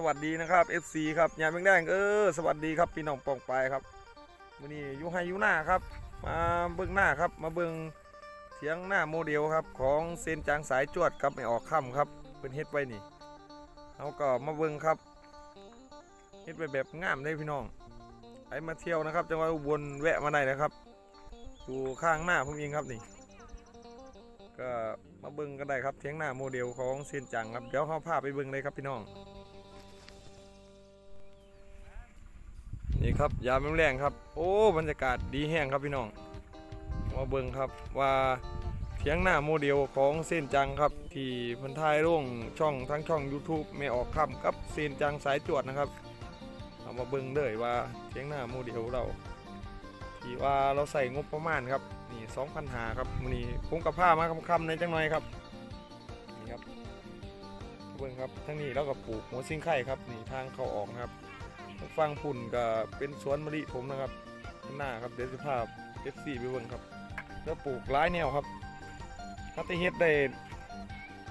สวัสดีนะครับ FC ครับยามแดงๆเออสวัสดีครับพี่น้องปองไปครับวันนี้ยูไฮยูหน้าครับ มาเบื้องหน้าครับ มาเบื้องเถียงหน้าโมเดลครับ ของเซนจางสายจวดครับไม่ออกค่ำครับเป็นเฮ็ดไว้นี่เขาก็มาเบื้องครับเฮ็ดไว้แบบงามเลยพี่น้องไปมาเที่ยวนะครับจังหวัดอุบลแวะมาได้นะครับอยู่ข้างหน้าผมเองครับนี่ก็มาเบิ่งกันได้ครับเทียงหน้าโมเดลของเซียนจังครับเดี๋ยวเขาพาไปเบิ่งเลยครับพี่น้อง นี่ครับยามแรงครับ โอ้บรรยากาศดีแห้งครับพี่น้อง มาเบิ่งครับว่าเทียงหน้าโมเดลของเซียนจังครับ ที่พันทายร่วงช่องทั้งช่อง YouTube ไม่ออกคำกับเซียนจังสายจวดนะครับเอามาเบิ่งเลยว่าเทียงหน้าโมเดลเรา ที่ว่าเราใส่งบประมาณครับนี่สองพันหาครับมื้อนี้ผมกับผ้ามาคำๆในจังหน่อยครับนี่ครับเบิ่งครับทั้งนี้เราก็ปลูกหัวซิงไข่ครับนี่ทางเข้าออกนะครับ ฟังพุ่นก็เป็นสวนมะลิผมนะครับหน้าครับเดี๋ยวจะพาเอฟซีไปเบิ่งครับ แล้วปลูกหลายแนวครับถ้าได้เฮ็ดได้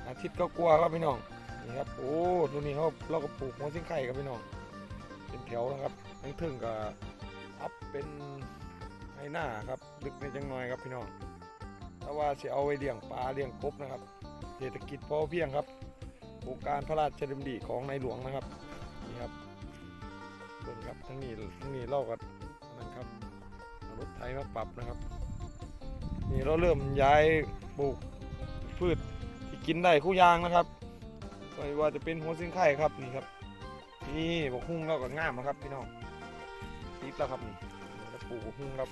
อาทิตย์ก็กลัวครับพี่น้องนี่ครับโอ้ตัวนี้เขาเราก็ปลูกหัวซิงไข่ครับพี่น้องเป็นแถวนะครับทั้งถึงก็อัพเป็นให้หน้าครับลึกในจังหน่อยครับพี่น้องแต่ว่าจะเอาไว้เลี้ยงปลาเลี้ยงกบนะครับ เศรษฐกิจพอเพียงครับโครงการพระราชดำริของในหลวงนะครับ เบิ่งครับทั้งนี้ทั้งนี้เล่ากันนั่นครับรถไถมาปรับนะครับ นี่เราเริ่มย้ายปลูกพืชที่กินได้คู่ยางนะครับไม่ว่าจะเป็นหัวซิงไข่ครับนี่ครับนี่บอกหุ้งเราก็ง่ามนะครับพี่น้องติดแล้วครับนี่แล้วปลูกหุ้งครับ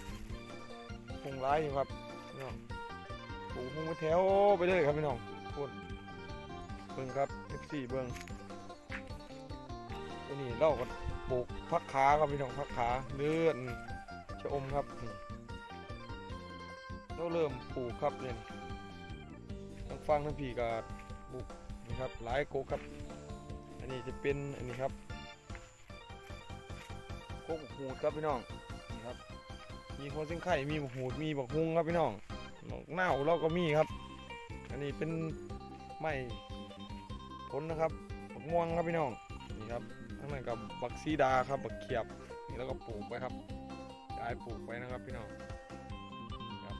หุ้งร้ายอยู่ครับพี่น้องปลูกหุ้งไปแถวไปเลยครับพี่น้องพูดเบิ่งครับ F4 เบิ่งตัวนี้เราก็ ปลูกพักขาครับพี่น้องพักขาเลื่อนชะอมครับเราเริ่มปลูกครับเนี่ยทางฟังทั้งพี่ก็ปลูกนี่ครับหลายโกครับ อันนี้จะเป็นอันนี้ครับโกกหูดครับพี่น้องนี่ครับมีหัวซิงไข่มีบกหูดมีบกฮุงครับพี่น้องบักเน่าเราก็มีครับ อันนี้เป็นไม้ผลนะครับบักม่วงครับพี่น้องนี่ครับ ทั้งนั้นกับบักซีดาครับบักเขียบนี่แล้วก็ปลูกไปครับย้ายปลูกไปนะครับพี่น้องครับ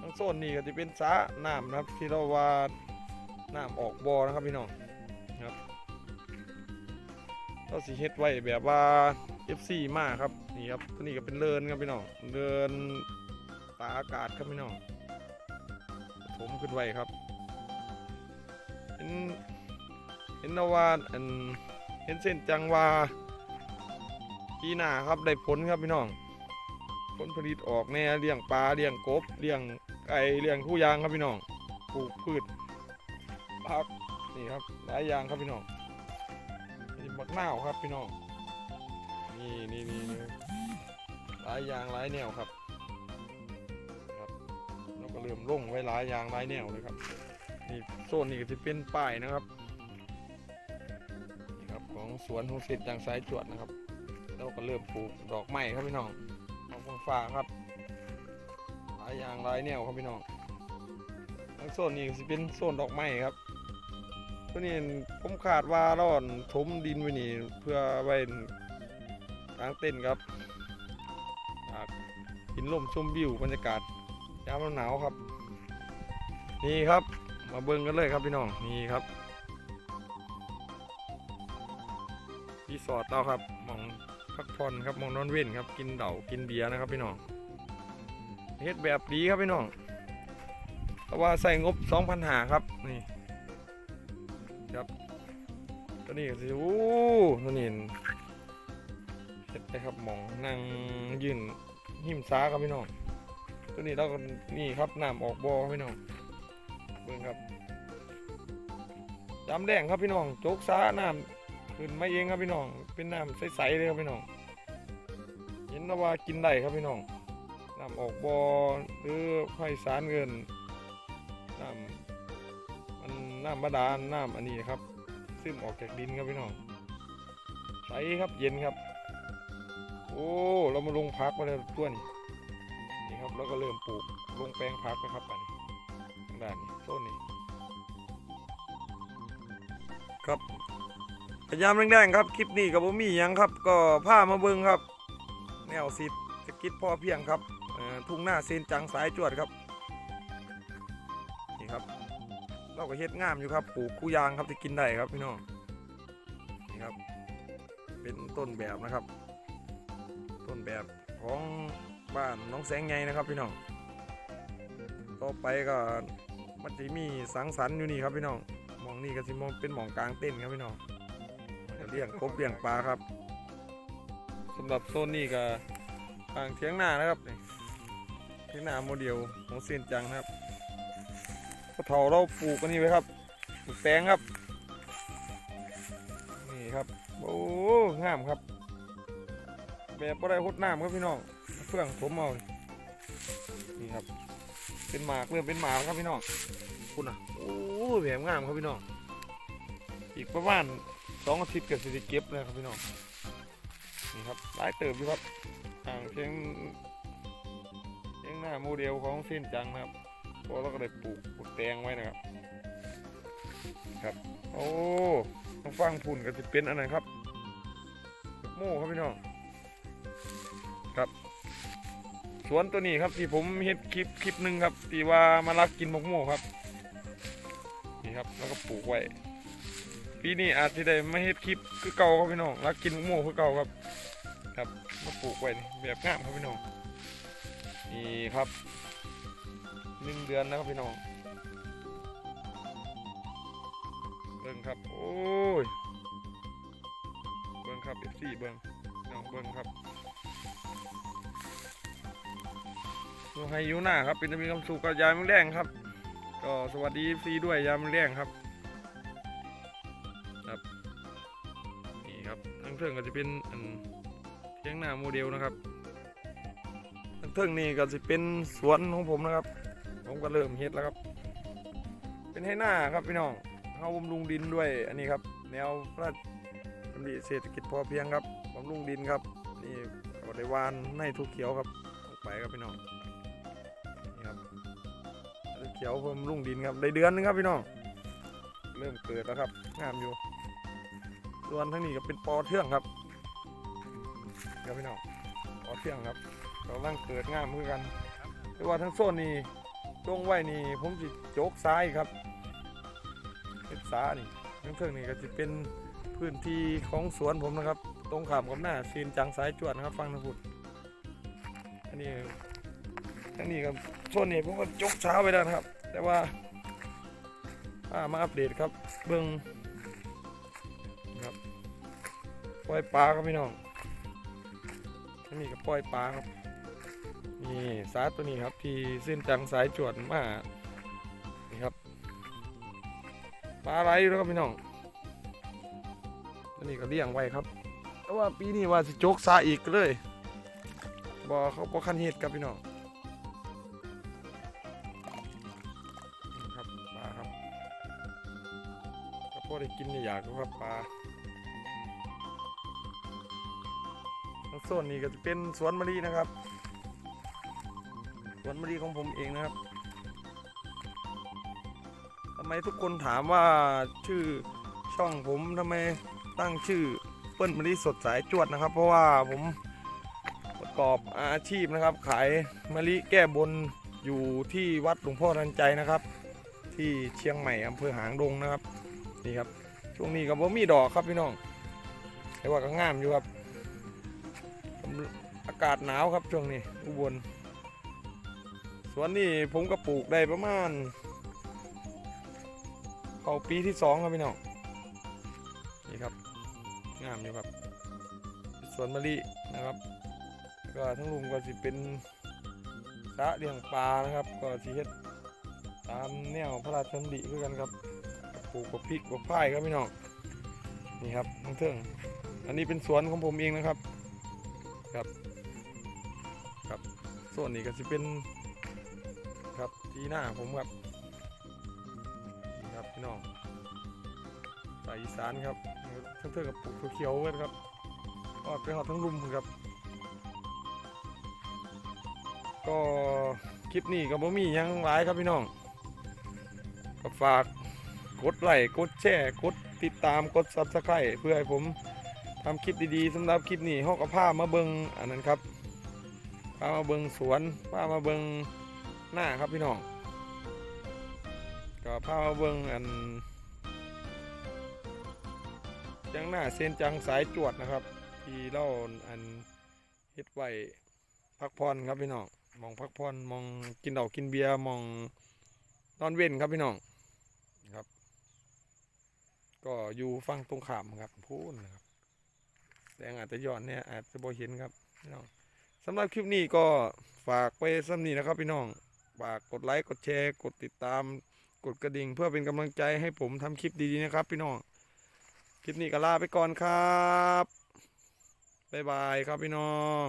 ทั้งโซนนี้ก็จะเป็นสระน้ำนะครับ ที่เราว่าน้ำออกบ่อนะครับพี่น้องครับเราสีเฮ็ดไว้แบบว่า FC มากครับนี่ครับตัวนี้ก็เป็นเลินครับพี่น้องเลินตาอากาศครับพี่น้องถมขึ้นไว้ครับเห็นเห็นนว่าอัน เห็นเส้นจังว่าปีหน้าครับได้ผลครับพี่น้อง ผลผลิตออกแน่เลี้ยงปลาเลี้ยงกบเลี้ยงไก่เลี้ยงคู่ยางครับพี่น้องปลูกพืชผักนี่ครับหลายอย่างครับพี่น้องนี่มักนาวครับพี่น้องนี่นี่นี่หลายอย่างหลายแนวครับครับเราก็เริ่มลงไว้หลายอย่างหลายแนวเลยครับนี่โซนนี้ก็จะเป็นป้ายนะครับ ของสวนของเศษยางสายจวดนะครับ เราก็เริ่มปลูกดอกไม้ครับพี่น้องดอกฟางฟ้าครับหลายอย่างหลายแนวครับพี่น้องทั้งโซนนี้จะเป็นโซนดอกไม้ครับตัวนี้ผมขาดว่าราอ่อนถมดินไว้นี่เพื่อไว้กลางเต้นครับหินลมชมวิวบรรยากาศยามหนาวครับ นี่ครับมาเบิ่งกันเลยครับพี่น้องนี่ครับ สอร์ทเราครับมองพักผ่อนครับมองนอนเว้นครับ กินเดากินเบียร์นะครับพี่น้องเฮ็ดแบบดีครับพี่น้องเพราะว่าใส่งบ2,000หาครับนี่ครับตัวนี้ก็สิโอ้ตัวนี้เฮ็ดไปครับมองนั่งยืนหิมซ้าครับพี่น้องตัวนี้เราก็นี่ครับน้ำออกบ่อครับพี่น้องเบิ่งครับยำแดงครับพี่น้องโจกซ้าน้ำ ขึ้นมาเองครับพี่น้อง เป็นน้ำใสๆเลยครับพี่น้อง เห็นนะว่ากินได้ครับพี่น้อง น้ำออกบ่อหรือไฟสารเงิน น้ำมันน้ำบาดาลน้ำอันนี้ครับ ซึมออกจากดินครับพี่น้อง ใสครับเย็นครับ โอ้ เรามาลงพักมาแล้วตัวนี้นี่ครับแล้วก็เริ่มปลูกลงแปลงพักนะครับอันนี้ด้านนี้โซนนี้ครับ ยามแดงๆครับคลิปนี้กับผมมีหยังครับ ก็พามาเบิงครับ แนวสิทธิ์สกิจพอเพียงครับทุ่งหน้าเซนจังสายจวดครับนี่ครับ เราก็เฮ็ดงามอยู่ครับปลูกคู่ยางครับที่กินได้ครับพี่น้องนี่ครับ เป็นต้นแบบนะครับ ต้นแบบของบ้านน้องแสงไงนะครับพี่น้องต่อไปก็มันจะมีสังสรรค์อยู่นี่ครับพี่น้องหมองนี่ก็สิมองเป็นหมองกลางเต้นครับพี่น้อง เลี้ยงกบเลี้ยงปลาครับสำหรับโซนนี้ก็ทางเทียงหน้านะครับนี่เทียงหน้าโมเดลของเซียนจังครับก็เถาเราปลูกกันนี่ไว้ครับปลูกแตงครับ นี่ครับโอ้งามครับ แบบบ่ได้หดน้ำครับพี่น้องเฟื่องผมเอานี่ครับ เป็นหมากเริ่มเป็นหมากครับพี่น้องคุณอะโอ้แบบงามครับพี่น้องอีกประมาณ สองอาทิตย์ก็สิได้เก็บเลยครับพี่น้องนี่ครับหลายเติบอยู่ครับทางเชียงเชียงหน้าโมเดลของเส้นจังนะครับพอเราก็ได้ปลูกปลูกแตงไว้นะครับ ครับ โอ้ต้องฟังพุ่นก็จะเป็นอันนั้นครับโม่ครับพี่น้องครับ สวนตัวนี้ครับที่ผมเห็ดคลิปคลิปหนึ่งครับที่ว่ามาลักกินมกโม่ครับนี่ครับแล้วก็ปลูกไว้ ปีนี้อาจจะได้มาเห็ดคลิปคือเก่าครับพี่น้องลักกินมกโม่คือเก่าครับ ครับมาปลูกไว้นี่แบบงามครับพี่น้องนี่ครับหนึ่งเดือนนะครับพี่น้องเบิ้งครับ โอ้ยเบิ้งครับเอฟซีเบิ้งน้องเบิ้งครับดูให้อยู่หน้าครับเป็นมีความสุขกับยามมื้อแรงครับ ก็สวัสดีฟรีด้วยยามมื้อแรงครับ เทิงก็จะเป็นอันเทียงหน้าโมเดลนะครับทั้งเทิงนี่ก็จะเป็นสวนของผมนะครับ ผมก็เริ่มเฮ็ดแล้วครับ เป็นให้หน้าครับพี่น้องเขาบำรุงดินด้วยอันนี้ครับ แนวพระราชดเศรษฐกิจพอเพียงครับบำรุงดินครับนี่ก็ได้วานในทุกเขียวครับออกไปครับพี่น้องนี่ครับเขียวเพิ่มรุ่งดินครับได้เดือนนึงครับพี่น้องเริ่มเกิดแล้วครับงามอยู่ ส่วนทั้งนี้ก็เป็นปอเทืองครับครับพี่น้องปอเทืองครับกำลังเกิดงามเหมือนกันแต่ว่าทั้งโซนนี้ตรงไว้นี่ผมจะโจกซ้ายครับเป็นซ้านี่ทั้งเทืองนี่ก็จะเป็นพื้นที่ของสวนผมนะครับ ตรงขามกับหน้าซีนจังสายจวดนะครับฟังทางพุดอันนี้ทั้งนี้ครับส่วนนี้ผมก็จกเช้าไปแล้วครับ แต่ว่าอ่ามาอัปเดตครับเบื้อง ปล่อยปลาครับพี่น้องนี้ก็ปล่อยปลาครับนี่สาตัวนี้ครับที่เส้นจังสายจวดมานี่ครับปลาไหลอยู่แล้วครับพี่น้องอันนี้ก็เลี้ยงไว้ครับแต่ว่าปีนี้ว่าสิจกซาอีกเลยบ่เขาบ่คันเฮ็ดครับพี่น้องครับปลาครับก็พอได้กินนี่อยากอยู่ครับปลา โซนนี้ก็จะเป็นสวนมะลินะครับ สวนมะลิของผมเองนะครับทำไมทุกคนถามว่าชื่อช่องผมทำไมตั้งชื่อเปิ้ลมะลิสดสายจวดนะครับ เพราะว่าผมประกอบอาชีพนะครับ ขายมะลิแก้บนอยู่ที่วัดหลวงพ่อทันใจนะครับ ที่เชียงใหม่อำเภอหางดงนะครับนี่ครับช่วงนี้ก็บ่มีดอกครับพี่น้องแต่ว่าก็งามอยู่ครับากาศหนาวครับช่วงนี้อุบลสวนนี้ผมก็ปลูกได้ประมาณเข้าปีที่สองครับพี่น้องนี่ครับงามอยู่ครับ สวนมะลินะครับก็ทั้งลุงก็จะเป็นสะเลี้ยงปลานะครับ ก็สีเฮ็ดตามแนวพระราชดำริคือกันครับปลูกกับพริกกับพายครับพี่น้องนี่ครับทั้งเทิงอันนี้เป็นสวนของผมเองนะครับครับ ส่วนนี้ก็จะเป็นครับที่หน้าผมครับนี่ครับพี่น้องสายอีสานครับทั้งเทิงกับปลูกเขียวเว้ยครับออดไปหอดทั้งรุมครับ ก็คลิปนี้ก็บ่มียังหลายครับพี่น้องก็ฝากกดไลค์กดแชร์กดติดตามกด Subscribe เพื่อให้ผมทำคลิปดีๆสำหรับคลิปนี้เฮาก็พามาเบิงอันนั้นครับามาเบิงสวนพามาเบิงหน้าครับพี่น้องก็พามาเบิงอันจังหน้าเส้นจังสายจวดนะครับที่เราอันเฮ็ดไว้พักผ่อนครับพี่น้องมองพักผ่อนมองกินเหล้ากินเบียร์มองนอนเว้นครับพี่น้องครับ ก็อยู่ฝั่งตรงขามครับพูดนะครับแสงอาจจะย้อนเนี่ยอาจจะบ่เห็นครับพี่น้อง สำหรับคลิปนี้ก็ฝากไปสำนี้นะครับพี่น้องฝากกดไลค์กดแชร์กดติดตาม กดกระดิ่ง เพื่อเป็นกำลังใจให้ผมทำคลิปดีๆนะครับ พี่น้องคลิปนี้ก็ลาไปก่อนครับบ๊ายบายครับพี่น้อง